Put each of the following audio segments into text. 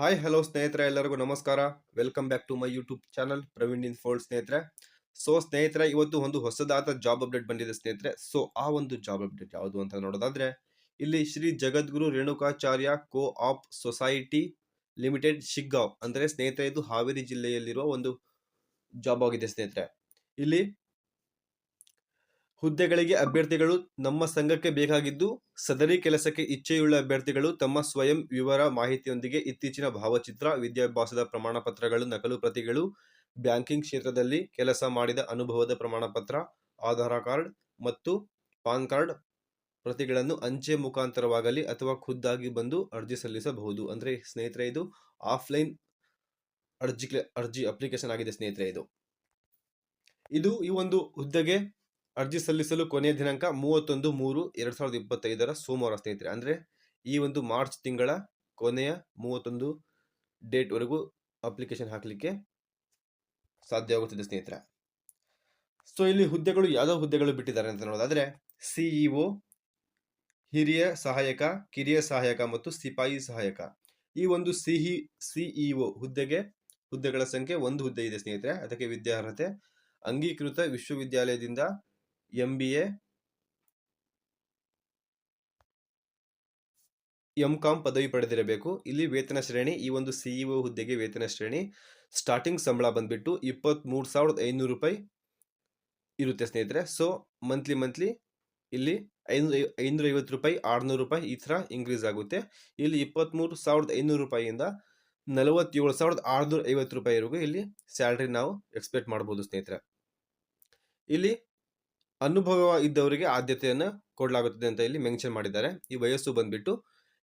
Hi hello ಸ್ನೇಹಿತರೆ, ಎಲ್ಲರಿಗೂ ನಮಸ್ಕಾರ. Welcome back to my YouTube channel Praveen in fold ಸ್ನೇಹಿತರೆ. ಸೊ ಸ್ನೇಹಿತರೆ, ಇವತ್ತು ಒಂದು ಹೊಸದಾದ ಜಾಬ್ ಅಪ್ಡೇಟ್ ಬಂದಿದೆ ಸ್ನೇಹಿತರೆ. ಸೊ ಆ ಒಂದು ಜಾಬ್ ಅಪ್ಡೇಟ್ ಯಾವುದು ಅಂತ ನೋಡೋದಾದ್ರೆ, ಇಲ್ಲಿ Shri Jagadguru Renukacharya co op society limited Shiggaon. ಅಂದರೆ ಸ್ನೇಹಿತರೆ, ಇದು ಹಾವೇರಿ ಜಿಲ್ಲೆಯಲ್ಲಿರುವ ಒಂದು ಜಾಬ್ ಆಗಿದೆ ಸ್ನೇಹಿತರೆ. ಇಲ್ಲಿ ಹುದ್ದೆಗಳಿಗೆ ಅಭ್ಯರ್ಥಿಗಳು ನಮ್ಮ ಸಂಘಕ್ಕೆ ಬೇಕಾಗಿದ್ದು ಸದರಿ ಕೆಲಸಕ್ಕೆ ಇಚ್ಛೆಯುಳ್ಳ ಅಭ್ಯರ್ಥಿಗಳು ತಮ್ಮ ಸ್ವಯಂ ವಿವರ ಮಾಹಿತಿಯೊಂದಿಗೆ ಇತ್ತೀಚಿನ ಭಾವಚಿತ್ರ, ವಿದ್ಯಾಭ್ಯಾಸದ ಪ್ರಮಾಣ ಪತ್ರಗಳು ನಕಲು ಪ್ರತಿಗಳು, ಬ್ಯಾಂಕಿಂಗ್ ಕ್ಷೇತ್ರದಲ್ಲಿ ಕೆಲಸ ಮಾಡಿದ ಅನುಭವದ ಪ್ರಮಾಣ ಪತ್ರ ಆಧಾರ್ ಕಾರ್ಡ್ ಮತ್ತು ಪಾನ್ ಕಾರ್ಡ್ ಪ್ರತಿಗಳನ್ನು ಅಂಚೆ ಮುಖಾಂತರವಾಗಲಿ ಅಥವಾ ಖುದ್ದಾಗಿ ಬಂದು ಅರ್ಜಿ ಸಲ್ಲಿಸಬಹುದು. ಅಂದ್ರೆ ಸ್ನೇಹಿತರೆ, ಇದು ಆಫ್ಲೈನ್ ಅರ್ಜಿ ಅರ್ಜಿ ಅಪ್ಲಿಕೇಶನ್ ಆಗಿದೆ ಸ್ನೇಹಿತರೆ ಇದು. ಇದು ಈ ಒಂದು ಹುದ್ದೆಗೆ ಅರ್ಜಿ ಸಲ್ಲಿಸಲು ಕೊನೆಯ ದಿನಾಂಕ ಮೂವತ್ತೊಂದು ಮೂರು ಎರಡು ಸಾವಿರದ ಇಪ್ಪತ್ತೈದರ ಸೋಮವಾರ, ಸ್ನೇಹಿತರೆ. ಅಂದರೆ ಈ ಒಂದು ಮಾರ್ಚ್ ತಿಂಗಳ ಕೊನೆಯ ಮೂವತ್ತೊಂದು ಡೇಟ್ವರೆಗೂ ಅಪ್ಲಿಕೇಶನ್ ಹಾಕಲಿಕ್ಕೆ ಸಾಧ್ಯವಾಗುತ್ತದೆ ಸ್ನೇಹಿತರೆ. ಸೊ, ಇಲ್ಲಿ ಹುದ್ದೆಗಳು ಯಾವುದೋ ಹುದ್ದೆಗಳು ಬಿಟ್ಟಿದ್ದಾರೆ ಅಂತ ನೋಡೋದಾದ್ರೆ ಸಿಇಒ ಹಿರಿಯ ಸಹಾಯಕ, ಕಿರಿಯ ಸಹಾಯಕ ಮತ್ತು ಸಿಪಾಯಿ ಸಹಾಯಕ. ಈ ಒಂದು ಸಿಹಿ ಸಿಇಒ ಹುದ್ದೆಗೆ, ಹುದ್ದೆಗಳ ಸಂಖ್ಯೆ ಒಂದು ಹುದ್ದೆ ಇದೆ, ಸ್ನೇಹಿತರೆ. ಅದಕ್ಕೆ ವಿದ್ಯಾರ್ಹತೆ, ಅಂಗೀಕೃತ ವಿಶ್ವವಿದ್ಯಾಲಯದಿಂದ ಎಂ ಬಿ ಎ ಕಾಮ್ ಪದವಿ ಪಡೆದಿರಬೇಕು. ಇಲ್ಲಿ ವೇತನ ಶ್ರೇಣಿ, ಈ ಒಂದು ಸಿಇಒ ಹುದ್ದೆಗೆ ವೇತನ ಶ್ರೇಣಿ. ಸ್ಟಾರ್ಟಿಂಗ್ ಸಂಬಳ ಬಂದ್ಬಿಟ್ಟು ಇಪ್ಪತ್ತ್ ಮೂರು ಸಾವಿರದ ಐನೂರು ರೂಪಾಯಿ ಇರುತ್ತೆ ಸ್ನೇಹಿತರೆ. ಸೊ ಮಂತ್ಲಿ ಮಂತ್ಲಿ ಇಲ್ಲಿ ಐನೂರ ಐನೂರ ಐವತ್ತು ರೂಪಾಯಿ, ಆರುನೂರು ರೂಪಾಯಿ ಈ ಥರ ಇನ್ಕ್ರೀಸ್ ಆಗುತ್ತೆ. ಇಲ್ಲಿ ಇಪ್ಪತ್ತ್ಮೂರು ಸಾವಿರದ ಐನೂರು ರೂಪಾಯಿಯಿಂದ ನಲವತ್ತೇಳು ಸಾವಿರದ ಆರುನೂರ ಐವತ್ತು ರೂಪಾಯಿವರೆಗೂ ಇಲ್ಲಿ ಸ್ಯಾಲ್ರಿ ನಾವು ಎಕ್ಸ್ಪೆಕ್ಟ್ ಮಾಡ್ಬೋದು ಸ್ನೇಹಿತರೆ. ಇಲ್ಲಿ ಅನುಭವ ಇದ್ದವರಿಗೆ ಆದ್ಯತೆಯನ್ನು ಕೊಡಲಾಗುತ್ತದೆ ಅಂತ ಇಲ್ಲಿ ಮೆನ್ಷನ್ ಮಾಡಿದ್ದಾರೆ. ಈ ವಯಸ್ಸು ಬಂದ್ಬಿಟ್ಟು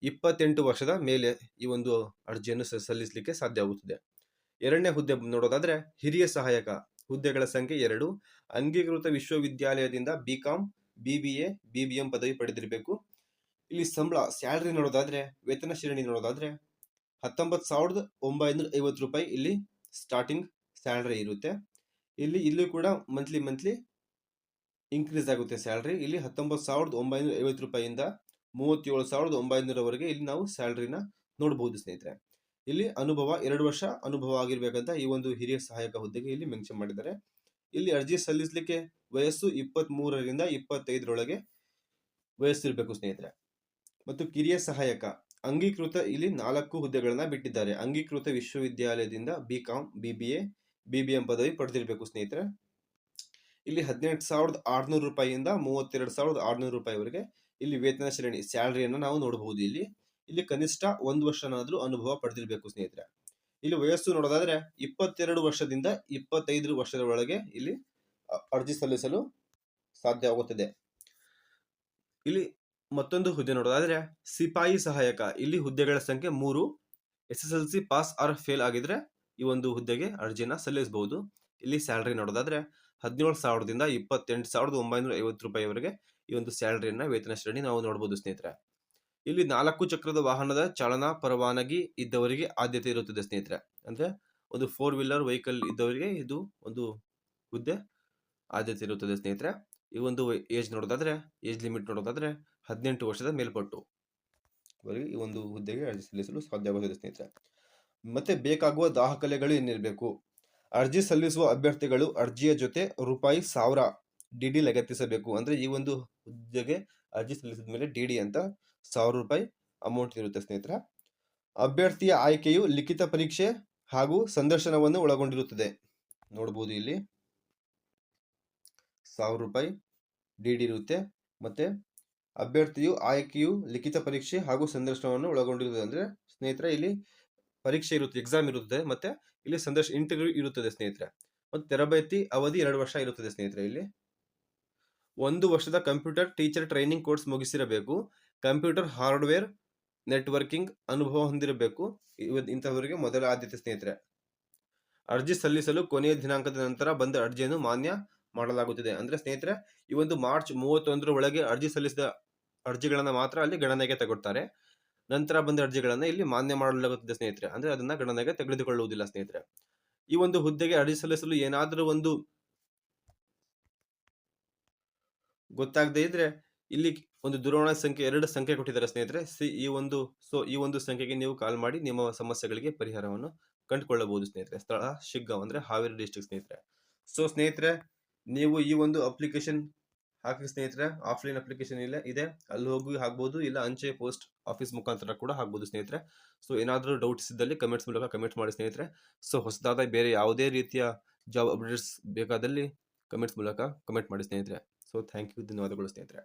ಇಪ್ಪತ್ತೆಂಟು ವರ್ಷದ ಮೇಲೆ ಈ ಒಂದು ಅರ್ಜಿಯನ್ನು ಸಲ್ಲಿಸಲಿಕ್ಕೆ ಸಾಧ್ಯ ಆಗುತ್ತದೆ. ಎರಡನೇ ಹುದ್ದೆ ನೋಡೋದಾದ್ರೆ ಹಿರಿಯ ಸಹಾಯಕ ಹುದ್ದೆಗಳ ಸಂಖ್ಯೆ ಎರಡು. ಅಂಗೀಕೃತ ವಿಶ್ವವಿದ್ಯಾಲಯದಿಂದ B com B B A B B M ಪದವಿ ಪಡೆದಿರಬೇಕು. ಇಲ್ಲಿ ಸಂಬಳ, ಸ್ಯಾಲ್ರಿ ನೋಡೋದಾದ್ರೆ, ವೇತನ ಶ್ರೇಣಿ ನೋಡೋದಾದ್ರೆ ಹತ್ತೊಂಬತ್ತು ಸಾವಿರದ ಒಂಬೈನೂರ ಐವತ್ತು ರೂಪಾಯಿ ಇಲ್ಲಿ ಸ್ಟಾರ್ಟಿಂಗ್ ಸ್ಯಾಲ್ರಿ ಇರುತ್ತೆ. ಇಲ್ಲಿ, ಇಲ್ಲೂ ಕೂಡ ಮಂತ್ಲಿ ಮಂತ್ಲಿ ಇನ್ಕ್ರೀಸ್ ಆಗುತ್ತೆ ಸ್ಯಾಲ್ರಿ ಇಲ್ಲಿ ಹತ್ತೊಂಬತ್ತು ಸಾವಿರದ ಒಂಬೈನೂರ ಐವತ್ತು ರೂಪಾಯಿಯಿಂದ ಮೂವತ್ತೇಳು ಸಾವಿರದ ಒಂಬೈನೂರವರೆಗೆ ಇಲ್ಲಿ ನಾವು ಸ್ಯಾಲ್ರಿನ ನೋಡಬಹುದು ಸ್ನೇಹಿತರೆ. ಇಲ್ಲಿ ಅನುಭವ, ಎರಡು ವರ್ಷ ಅನುಭವ ಆಗಿರ್ಬೇಕಂತ ಈ ಒಂದು ಹಿರಿಯ ಸಹಾಯಕ ಹುದ್ದೆಗೆ ಇಲ್ಲಿ ಮೆನ್ಷನ್ ಮಾಡಿದ್ದಾರೆ. ಇಲ್ಲಿ ಅರ್ಜಿ ಸಲ್ಲಿಸಲಿಕ್ಕೆ ವಯಸ್ಸು ಇಪ್ಪತ್ತ್ ಮೂರರಿಂದ ಇಪ್ಪತ್ತೈದರೊಳಗೆ ವಯಸ್ಸಿರಬೇಕು ಸ್ನೇಹಿತರೆ. ಮತ್ತು ಕಿರಿಯ ಸಹಾಯಕ, ಅಂಗೀಕೃತ ಇಲ್ಲಿ ನಾಲ್ಕು ಹುದ್ದೆಗಳನ್ನ ಬಿಟ್ಟಿದ್ದಾರೆ. ಅಂಗೀಕೃತ ವಿಶ್ವವಿದ್ಯಾಲಯದಿಂದ B com B B A B B M ಪದವಿ ಪಡೆದಿರಬೇಕು ಸ್ನೇಹಿತರೆ. ಇಲ್ಲಿ ಹದಿನೆಂಟು ಸಾವಿರದ ಆರುನೂರು ರೂಪಾಯಿಯಿಂದ ಮೂವತ್ತೆರಡು ಸಾವಿರದ ಆರುನೂರು ರೂಪಾಯಿವರೆಗೆ ಇಲ್ಲಿ ವೇತನ ಶ್ರೇಣಿ, ಸ್ಯಾಲ್ರಿಯನ್ನು ನಾವು ನೋಡಬಹುದು ಇಲ್ಲಿ. ಇಲ್ಲಿ ಕನಿಷ್ಠ ಒಂದು ವರ್ಷನಾದರೂ ಅನುಭವ ಪಡೆದಿರಬೇಕು ಸ್ನೇಹಿತರೆ. ಇಲ್ಲಿ ವಯಸ್ಸು ನೋಡೋದಾದ್ರೆ ಇಪ್ಪತ್ತೆರಡು ವರ್ಷದಿಂದ ಇಪ್ಪತ್ತೈದು ವರ್ಷದ ಒಳಗೆ ಇಲ್ಲಿ ಅರ್ಜಿ ಸಲ್ಲಿಸಲು ಸಾಧ್ಯವಾಗುತ್ತದೆ ಇಲ್ಲಿ ಮತ್ತೊಂದು ಹುದ್ದೆ ನೋಡೋದಾದ್ರೆ ಸಿಪಾಯಿ ಸಹಾಯಕ. ಇಲ್ಲಿ ಹುದ್ದೆಗಳ ಸಂಖ್ಯೆ ಮೂರು. S S L C pass or fail ಆಗಿದ್ರೆ ಈ ಒಂದು ಹುದ್ದೆಗೆ ಅರ್ಜಿನ ಸಲ್ಲಿಸಬಹುದು. ಇಲ್ಲಿ ಸ್ಯಾಲ್ರಿ ನೋಡೋದಾದ್ರೆ ಹದಿನೇಳು ಸಾವಿರದಿಂದ ಇಪ್ಪತ್ತೆಂಟು ಸಾವಿರದ ಒಂಬೈನೂರ ಐವತ್ತು ರೂಪಾಯಿವರೆಗೆ ಈ ಒಂದು ಸ್ಯಾಲರಿಯನ್ನ ವೇತನ ಶ್ರೇಣಿ ನಾವು ನೋಡಬಹುದು ಸ್ನೇಹಿತರೆ. ಇಲ್ಲಿ ನಾಲ್ಕು ಚಕ್ರದ ವಾಹನದ ಚಾಲನಾ ಪರವಾನಗಿ ಇದ್ದವರಿಗೆ ಆದ್ಯತೆ ಇರುತ್ತದೆ, ಸ್ನೇಹಿತರೆ. ಅಂದ್ರೆ ಒಂದು ಫೋರ್ ವೀಲರ್ ವೆಹಿಕಲ್ ಇದ್ದವರಿಗೆ ಇದು ಒಂದು ಹುದ್ದೆ ಆದ್ಯತೆ ಇರುತ್ತದೆ, ಸ್ನೇಹಿತರೆ. ಈ ಒಂದು ಏಜ್ ನೋಡೋದಾದ್ರೆ ಏಜ್ ಲಿಮಿಟ್ ನೋಡೋದಾದ್ರೆ ಹದಿನೆಂಟು ವರ್ಷದ ಮೇಲ್ಪಟ್ಟು ವರೆಗೆ ಈ ಒಂದು ಹುದ್ದೆಗೆ ಅರ್ಜಿ ಸಲ್ಲಿಸಲು ಸಾಧ್ಯವಾಗುತ್ತದೆ, ಸ್ನೇಹಿತರೆ. ಮತ್ತೆ ಬೇಕಾಗುವ ದಾಖಲೆಗಳು ಏನಿರಬೇಕು ಅರ್ಜಿ ಸಲ್ಲಿಸುವ ಅಭ್ಯರ್ಥಿಗಳು ಅರ್ಜಿಯ ಜೊತೆ ರೂಪಾಯಿ ಸಾವಿರ ಡಿ ಡಿ ಲಗತ್ತಿಸಬೇಕು. ಅಂದ್ರೆ ಈ ಒಂದು ಹುದ್ದೆಗೆ ಅರ್ಜಿ ಸಲ್ಲಿಸಿದ ಮೇಲೆ ಡಿ ಡಿ ಅಂತ ಸಾವಿರ ರೂಪಾಯಿ ಅಮೌಂಟ್ ಇರುತ್ತೆ ಸ್ನೇಹಿತರ. ಅಭ್ಯರ್ಥಿಯ ಆಯ್ಕೆಯು ಲಿಖಿತ ಪರೀಕ್ಷೆ ಹಾಗೂ ಸಂದರ್ಶನವನ್ನು ಒಳಗೊಂಡಿರುತ್ತದೆ. ನೋಡ್ಬೋದು ಇಲ್ಲಿ. ಸಾವಿರ ರೂಪಾಯಿ ಡಿ ಡಿ ಇರುತ್ತೆ. ಮತ್ತೆ ಅಭ್ಯರ್ಥಿಯು ಆಯ್ಕೆಯು ಲಿಖಿತ ಪರೀಕ್ಷೆ ಹಾಗೂ ಸಂದರ್ಶನವನ್ನು ಒಳಗೊಂಡಿರುತ್ತದೆ. ಅಂದ್ರೆ ಸ್ನೇಹಿತರ, ಇಲ್ಲಿ ಪರೀಕ್ಷೆ ಇರುತ್ತೆ ಎಕ್ಸಾಮ್ ಇರುತ್ತದೆ ಮತ್ತೆ ಇಲ್ಲಿ ಸಂದರ್ಶ ಇಂಟರ್ವ್ಯೂ ಇರುತ್ತದೆ ಸ್ನೇಹಿತರೆ. ಮತ್ತು ತರಬೇತಿ ಅವಧಿ ಎರಡು ವರ್ಷ ಇರುತ್ತದೆ ಸ್ನೇಹಿತರೆ ಇಲ್ಲಿ. ಒಂದು ವರ್ಷದ ಕಂಪ್ಯೂಟರ್ ಟೀಚರ್ ಟ್ರೈನಿಂಗ್ ಕೋರ್ಸ್ ಮುಗಿಸಿರಬೇಕು. ಕಂಪ್ಯೂಟರ್ ಹಾರ್ಡ್ವೇರ್ ನೆಟ್ವರ್ಕಿಂಗ್ ಅನುಭವ ಹೊಂದಿರಬೇಕು. ಇಂಥವರಿಗೆ ಮೊದಲ ಆದ್ಯತೆ ಸ್ನೇಹಿತರೆ. ಅರ್ಜಿ ಸಲ್ಲಿಸಲು ಕೊನೆಯ ದಿನಾಂಕದ ನಂತರ ಬಂದ ಅರ್ಜಿಯನ್ನು ಮಾನ್ಯ ಮಾಡಲಾಗುತ್ತಿದೆ. ಅಂದ್ರೆ ಸ್ನೇಹಿತರೆ, ಈ ಒಂದು ಮಾರ್ಚ್ ಮೂವತ್ತೊಂದರ ಒಳಗೆ ಅರ್ಜಿ ಸಲ್ಲಿಸಿದ ಅರ್ಜಿಗಳನ್ನು ಮಾತ್ರ ಅಲ್ಲಿ ಗಣನೆಗೆ ತಗೊಳ್ತಾರೆ. ನಂತರ ಬಂದ ಅರ್ಜಿಗಳನ್ನ ಇಲ್ಲಿ ಮಾನ್ಯ ಮಾಡಲಾಗುತ್ತದೆ ಸ್ನೇಹಿತರೆ. ಅಂದ್ರೆ ಅದನ್ನ ಗಣನೆಗೆ ತೆಗೆದುಕೊಳ್ಳುವುದಿಲ್ಲ ಸ್ನೇಹಿತರೆ. ಈ ಒಂದು ಹುದ್ದೆಗೆ ಅರ್ಜಿ ಸಲ್ಲಿಸಲು ಏನಾದರೂ ಒಂದು ಗೊತ್ತಾಗದೇ ಇದ್ರೆ ಇಲ್ಲಿ ಒಂದು ದೂರವಾಣಿ ಸಂಖ್ಯೆ, ಎರಡು ಸಂಖ್ಯೆ ಕೊಟ್ಟಿದ್ದಾರೆ ಸ್ನೇಹಿತರೆ. ಸಿ, ಈ ಒಂದು, ಸೊ, ಈ ಒಂದು ಸಂಖ್ಯೆಗೆ ನೀವು ಕಾಲ್ ಮಾಡಿ ನಿಮ್ಮ ಸಮಸ್ಯೆಗಳಿಗೆ ಪರಿಹಾರವನ್ನು ಕಂಡುಕೊಳ್ಳಬಹುದು ಸ್ನೇಹಿತರೆ. ಸ್ಥಳ, ಶಿಗ್ಗಾಂವ್, ಅಂದ್ರೆ ಹಾವೇರಿ ಡಿಸ್ಟಿಕ್ ಸ್ನೇಹಿತರೆ. ಸೊ ಸ್ನೇಹಿತರೆ, ನೀವು ಈ ಒಂದು ಅಪ್ಲಿಕೇಶನ್ ಹಾಕಿ ಸ್ನೇಹಿತರೆ ಆಫ್ಲೈನ್ ಅಪ್ಲಿಕೇಶನ್ ಇಲ್ಲ ಇದೆ. ಅಲ್ಲಿ ಹೋಗಿ ಹಾಕ್ಬೋದು, ಇಲ್ಲ ಅಂಚೆ ಪೋಸ್ಟ್ ಆಫೀಸ್ ಮುಖಾಂತರ ಕೂಡ ಹಾಕ್ಬೋದು ಸ್ನೇಹಿತರೆ. ಸೊ ಏನಾದರೂ ಡೌಟ್ಸ್ ಇದ್ದಲ್ಲಿ ಕಮೆಂಟ್ಸ್ ಮೂಲಕ ಕಮೆಂಟ್ ಮಾಡಿ ಸ್ನೇಹಿತರೆ. ಸೊ ಹೊಸದಾದ ಬೇರೆ ಯಾವುದೇ ರೀತಿಯ ಜಾಬ್ ಅಪ್ಡೇಟ್ಸ್ ಬೇಕಾದಲ್ಲಿ ಕಮೆಂಟ್ಸ್ ಮೂಲಕ ಕಮೆಂಟ್ ಮಾಡಿ ಸ್ನೇಹಿತರೆ. ಸೊ ಥ್ಯಾಂಕ್ ಯು ಧನ್ಯವಾದಗಳು ಸ್ನೇಹಿತರೆ.